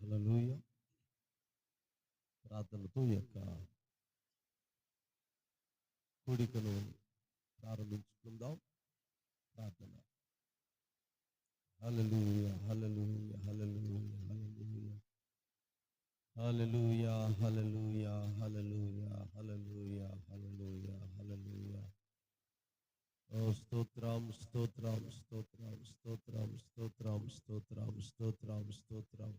హల్లెలూయ ప్రార్థనతో ఈ యొక్క కూడికను ప్రారంభించుకుందాం. ప్రార్థన. హల్లెలూయ హల్లెలూయ హల్లెలూయ హల్లెలూయ హల్లెలూయ హల్లెలూయ హల్లెలూయ హల్లెలూయ హల్లెలూయ హల్లెలూయ ఓ స్తోత్రం స్తోత్రం స్తోత్రం స్తోత్రం స్తోత్రం స్తోత్రం స్తోత్రం స్తోత్రం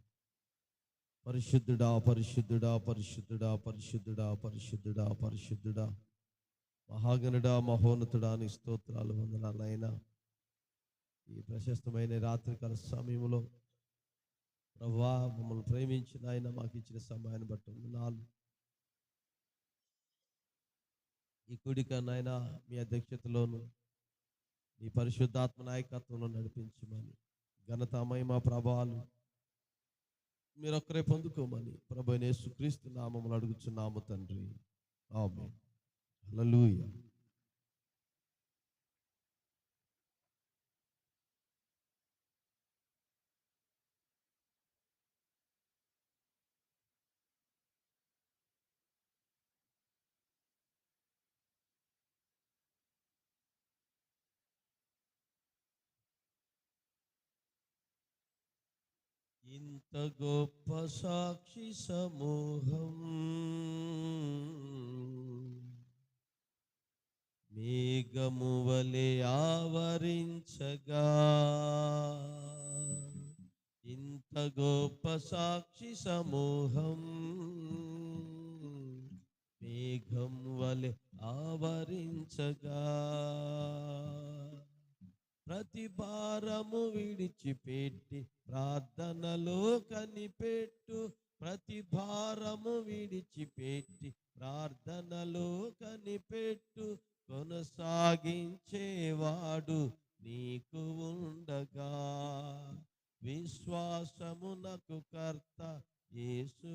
పరిశుద్ధుడా పరిశుద్ధుడా పరిశుద్ధుడా పరిశుద్ధుడా పరిశుద్ధుడా పరిశుద్ధుడా. మహాగణుడా మహోన్నతుడా నీ స్తోత్రాలు వందనాలైనా ఈ ప్రశస్తమైన రాత్రికాల సమయంలో ప్రభా మమ్మల్ని ప్రేమించిన ఆయన మాకు ఇచ్చిన సమయాన్ని బట్టి వందనాలు. ఈ కూడిక నాయన మీ అధ్యక్షతలోను మీ పరిశుద్ధాత్మ నాయకత్వంలో నడిపించమని ఘనత మహిమ ప్రభావాలు మీరు ఒక్కరే పొందుకోమని ప్రభు నేసు క్రీస్తు నామములు అడుగుచున్నాము తండ్రి. ఆమె హలలుయా ఇంత గొప్ప సాక్షి సమూహం. మేఘము వలె ఆవరించగా. ఇంత గొప్ప సాక్షి సమూహం. మేఘం వలె ఆవరించగా. ప్రతి భారము విడిచిపెట్టి ప్రార్థనలో కనిపెట్టు. ప్రతి భారము విడిచిపెట్టి ప్రార్థనలో కనిపెట్టు. కొనసాగించేవాడు నీకు ఉండగా. విశ్వాసమునకు కర్త యేసు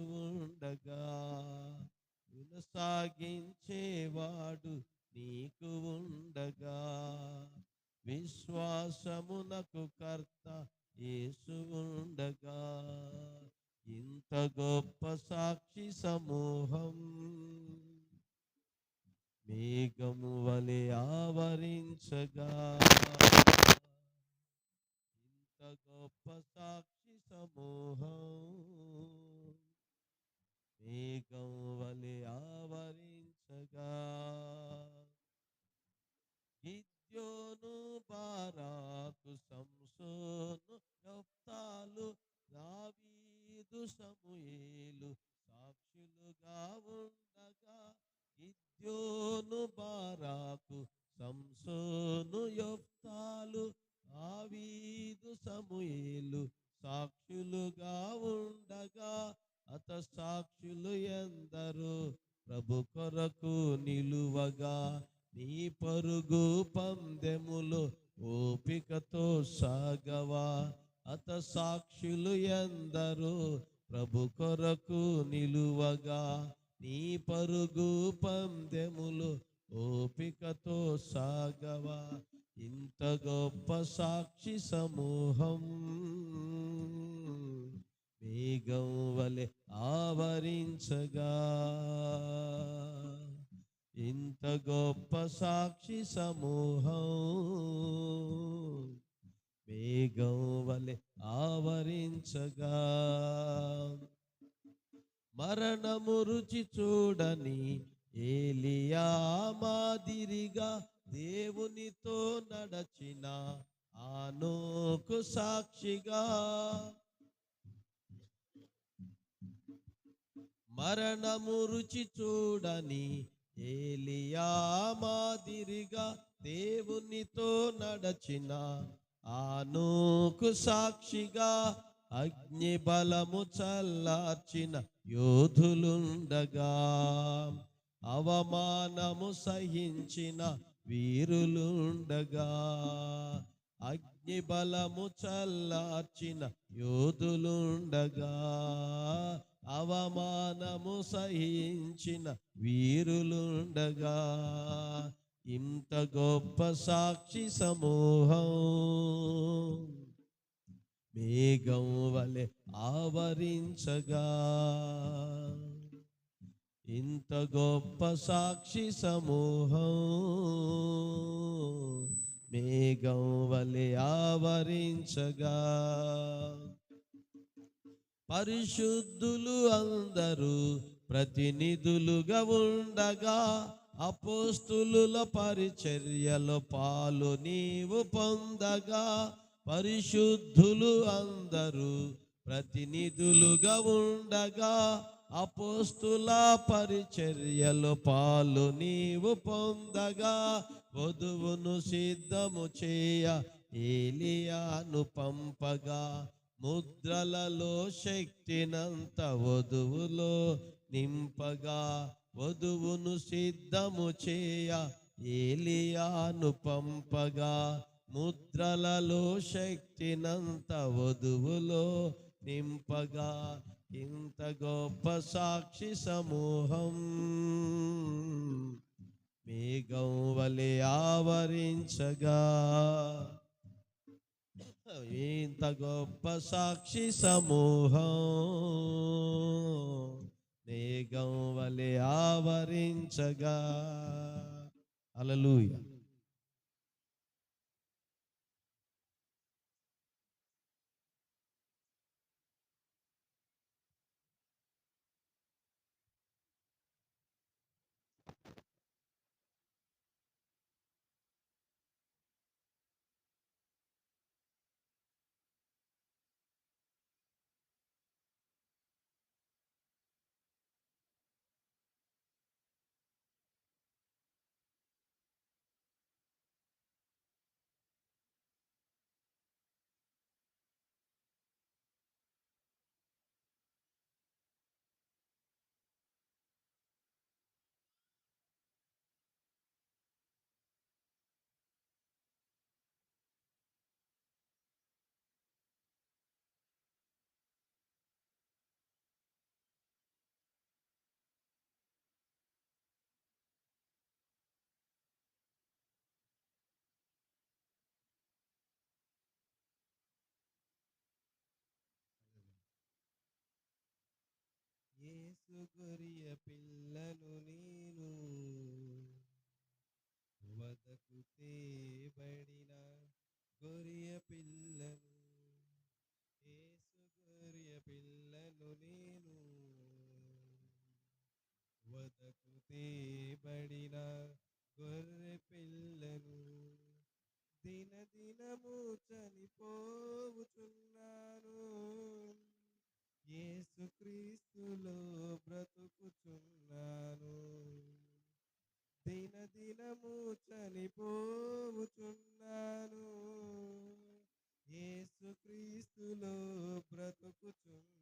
ఉండగా. కొనసాగించేవాడు నీకు ఉండగా. విశ్వాసమునకు కర్త యేసు ఉండగా. ఇంత గొప్ప సాక్షి సమూహం. మేఘము వలె ఆవరించగా. ఇంత గొప్ప సాక్షి సమూహం. మేఘం వలె ఆవరించగా. గిద్యోను బారాకు సంసోను యొప్తాలు దావీదు సమూయేలు సాక్షులుగా ఉండగా గిద్యోను బారాకు సంసోను యొప్తాలు దావీదు సమూయేలు సాక్షులుగా ఉండగా అత సాక్షులు ఎందరో? ప్రభు కొరకు నిలువగా నీ పరుగు పందెములు ఓపికతో సాగవా. అత సాక్షులు ఎందరో ప్రభు కొరకు నిలువగా. నీ పరుగు పందెములు ఓపికతో సాగవా. ఇంత గొప్ప సాక్షి సమూహం మేఘం వలె ఆవరించగా. ఇంత గొప్ప సాక్షి సమూహం. మేఘం వలె ఆవరించగా. మరణము రుచి చూడని ఏలియా మాదిరిగా దేవునితో నడచిన ఆనోకు సాక్షిగా. మరణము రుచి చూడని ఏలియా మాదిరిగా దేవునితో నడచిన ఆనూకు సాక్షిగా అగ్ని బలము చల్లార్చిన యోధులుండగా. అవమానము సహించిన వీరులుండగా. అగ్ని బలము చల్లార్చిన యోధులుండగా. అవమానము సహించిన వీరులుండగా. ఇంత గొప్ప సాక్షి సమూహం. మేఘం వలె ఆవరించగా. ఇంత గొప్ప సాక్షి సమూహం. మేఘం వలె ఆవరించగా. పరిశుద్ధులు అందరూ ప్రతినిధులుగా ఉండగా అపోస్తుల పరిచర్యలో పాలు నీవు పొందగా పరిశుద్ధులు అందరూ ప్రతినిధులుగా ఉండగా అపోస్తుల పరిచర్యలో పాలు నీవు పొందగా వధువును సిద్ధము చేయ ఏలియాను పంపగా ముద్రలలో శక్తినంత వధువులో నింపగా వధువును సిద్ధము చేయ ఏలియాను పంపగా. ముద్రలలో శక్తినంత వధువులో నింపగా. ఇంత గొప్ప సాక్షి సమూహం మేఘం వలె ఆవరించగా. ఇంత గొప్ప సాక్షి సమూహం మేఘం వలె ఆవరించగా. అలలుయ యేసు గొరియ పిల్లను నేను. వదకు తేబడిన గొరియ పిల్లను ఏసు గొరియ పిల్లను నేను. వదకు తేబడిన గొర్రె పిల్లను దినదినము చనిపోవుచున్నాను. యేసుక్రీస్తులో బ్రతుకుచున్నాను. దిన దినము చనిపోవుచున్నాను. యేసుక్రీస్తులో బ్రతుకుచున్నాను.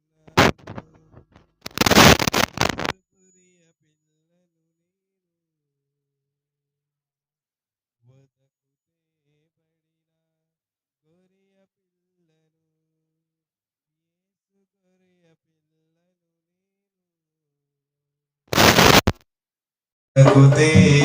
ప్రియ పిల్లను నేను. వదకుతే తేబడిన గొరియ పిల్ల యేసు నేను.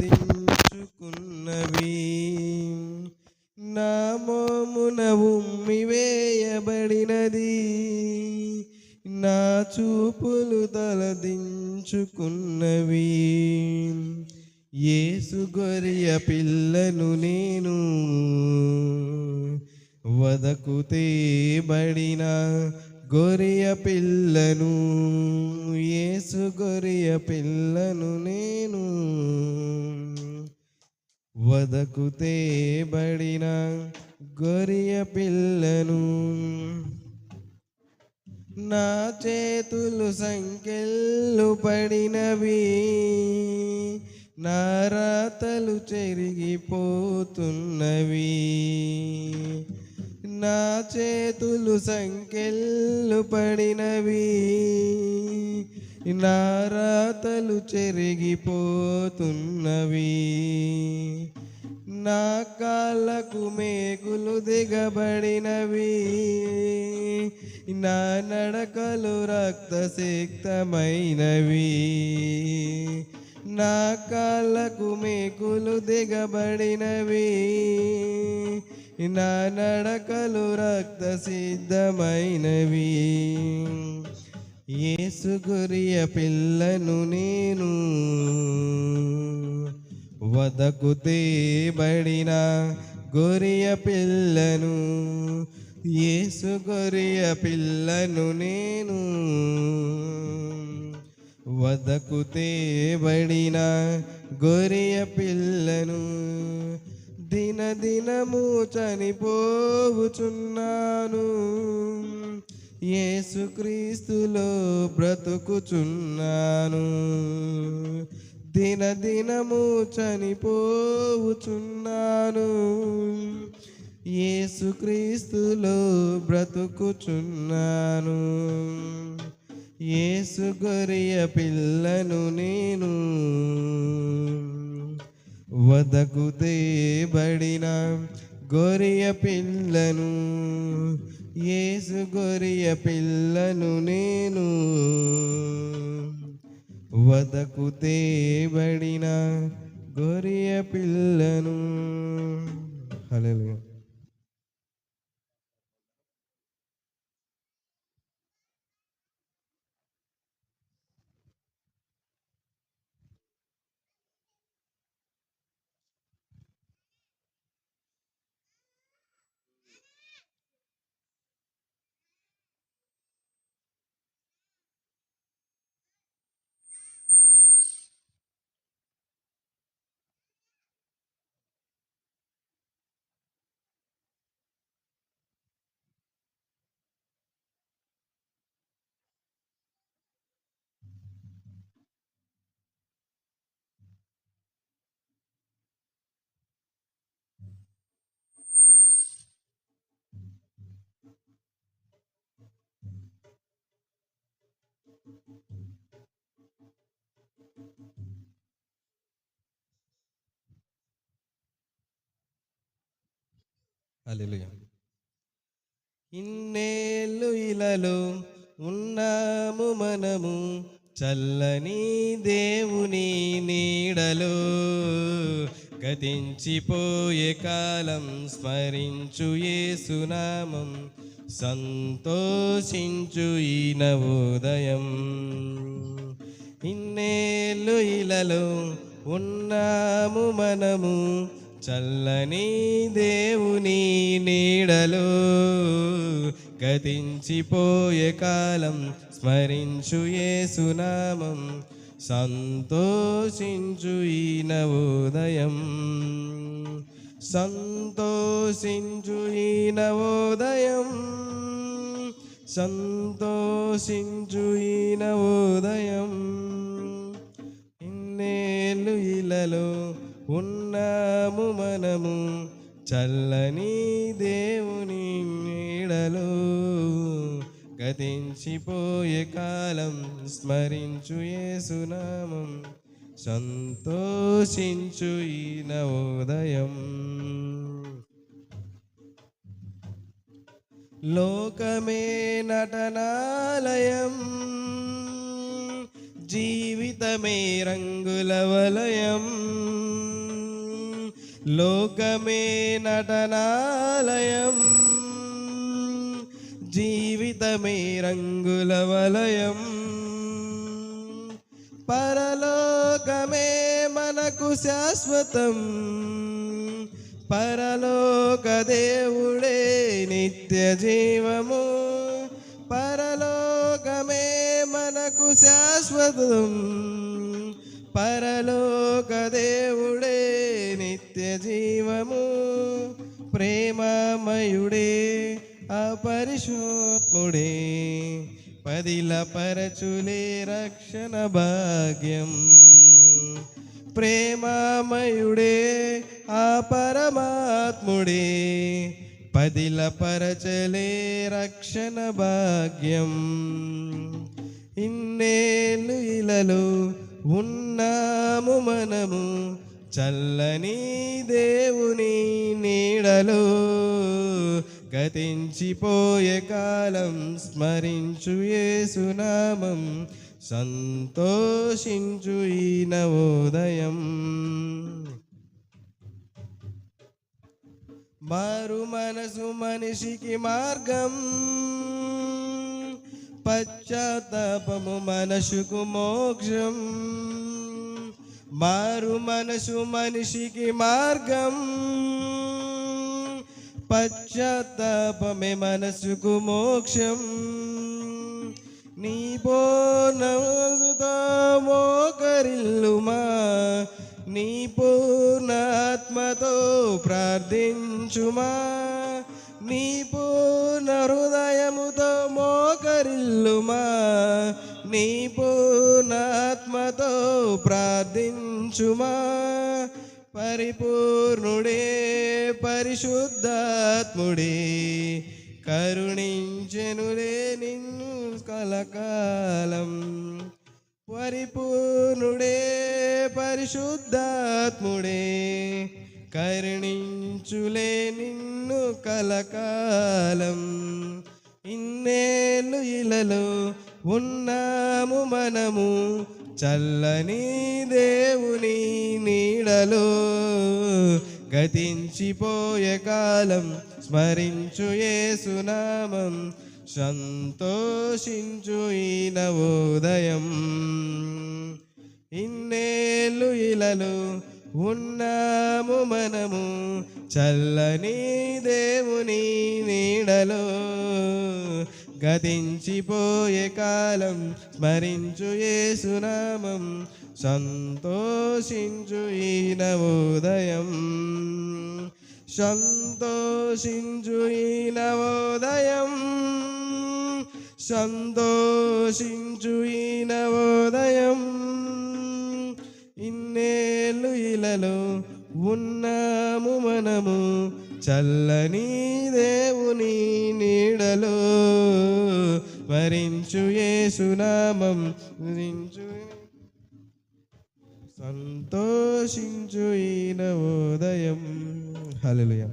తెంచుకున్నవి నామోమున ఉమ్మి వేయబడినది. నా చూపులు తలదించుకున్నవి. ఏసు గొరియ పిల్లను నేను వదకుతేబడినా. గొరియ పిల్లను యేసు గొరియ పిల్లను నేను వదకు తేబడిన గొరియ పిల్లను. నా చేతులు సంఖ్యలు పడినవి నారాతలు చెరిగిపోతున్నవి. నా చేతులు సంకెళ్ళు పడినవి. నారాతలు చెరిగిపోతున్నవి. నా కాళ్ళకు మేకులు దిగబడినవి. నా నడకలు రక్తసిక్తమైనవి నా కాళ్ళకు మేకులు దిగబడినవి. నా నడకలు రక్తసిద్ధమైనవి. యేసు గురియ పిల్లను నేను వదకు తేబడిన గొరియ పిల్లను. యేసు గొరియ పిల్లను నేను వదకు తేబడిన గొరియ పిల్లను. దినదినము చనిపోవుచున్నాను. యేసుక్రీస్తులో బ్రతుకుచున్నాను. దినదినము చనిపోవుచున్నాను. యేసుక్రీస్తులో బ్రతుకుచున్నాను. యేసు గొరియ పిల్లను నేను వదకు తేబడిన గొరియ పిల్లను ఏసు గొరియ పిల్లను నేను. వదకు తేబడిన గొరియ పిల్లను. Hello hallelujah. ఇన్నేళ్ళు ఇలలో ఉన్నాము మనము చల్లని దేవుని నీడలో గతించిపోయే కాలం స్మరించు సునామం సంతోషించు ఈ నవోదయం ఇన్నేళ్ళు ఇలలో ఉన్నాము మనము చల్లని దేవుని నీడలో గతించిపోయే కాలం స్మరించు సునామం సంతోషించు ఈ నవోదయం. సంతోషించు ఈ నవోదయం సంతోషించు ఈ నవోదయం. ఇన్నేళ్ళు ఇలలో ఉన్నాము మనము చల్లని దేవుని నీడలో. గతించిపోయే కాలం స్మరించు ఏసునామం సంతోషించు ఈ నవోదయం లోకమే నటనాలయం. జీవితమే రంగుల వలయం. లోకమే నటనాలయం జీవితమే రంగుల వలయం. పరలోకమే మనకు శాశ్వతం పరలోక దేవుడే నిత్య జీవము. పరలోకమే మనకు శాశ్వతం పరలోక దేవుడే నిత్య జీవము ప్రేమమయుడే అపరిశోత్ముడే పదిల పరచులే రక్షణ భాగ్యం. ప్రేమమయుడే ఆ పరమాత్ముడే పదిల పరచలే రక్షణ భాగ్యం. ఇన్నేళ్ళు ఇలలో ఉన్నాము మనము చల్లని దేవుని నీడలో గతించిపోయే కాలం స్మరించు ఏసునామం సంతోషించు ఈ నవోదయం. మారు మనసు మనిషికి మార్గం పశ్చాత్తాపము మనసుకు మోక్షం. మారు మనసు మనిషికి మార్గం. పశ్చాత్తాపమే మనసుకు మోక్షం. నీ పూర్ణతో మోకరిల్లుమా? నీ పూర్ణాత్మతో ప్రార్థించుమా? నీ పూర్ణ హృదయముతో మోకరిల్లుమా? నీ పూర్ణాత్మతో ప్రార్థించు ఉంచుమా పరిపూర్ణుడే పరిశుద్ధాత్ముడే కరుణించెనులే నిన్ను కలకాలం. పరిపూర్ణుడే పరిశుద్ధాత్ముడే కరుణించులే నిన్ను కలకాలం. ఇన్నేళ్ళు ఇలలో ఉన్నాము మనము చల్లని దేవుని నీడలో గతించిపోయే కాలం స్మరించు యేసునామం సంతోషించు ఈ నవోదయం ఇన్నేళ్ళు ఇలలు ఉన్నాము మనము చల్లని దేవుని నీడలో గతించిపోయే కాలం స్మరించు యేసునామం సంతోషించు ఈ నవోదయం సంతోషించు ఈ నవోదయం సంతోషించు ఈ నవోదయం ఇన్నేళ్ళు ఇలలో ఉన్నాము మనము చల్లని దేవుని నీడలో వరించు ఏసునామం వరించు సంతోషించు ఈ నవోదయం హలలుయ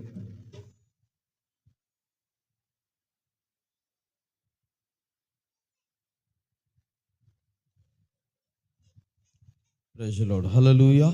ప్రజలోడు హలలుయా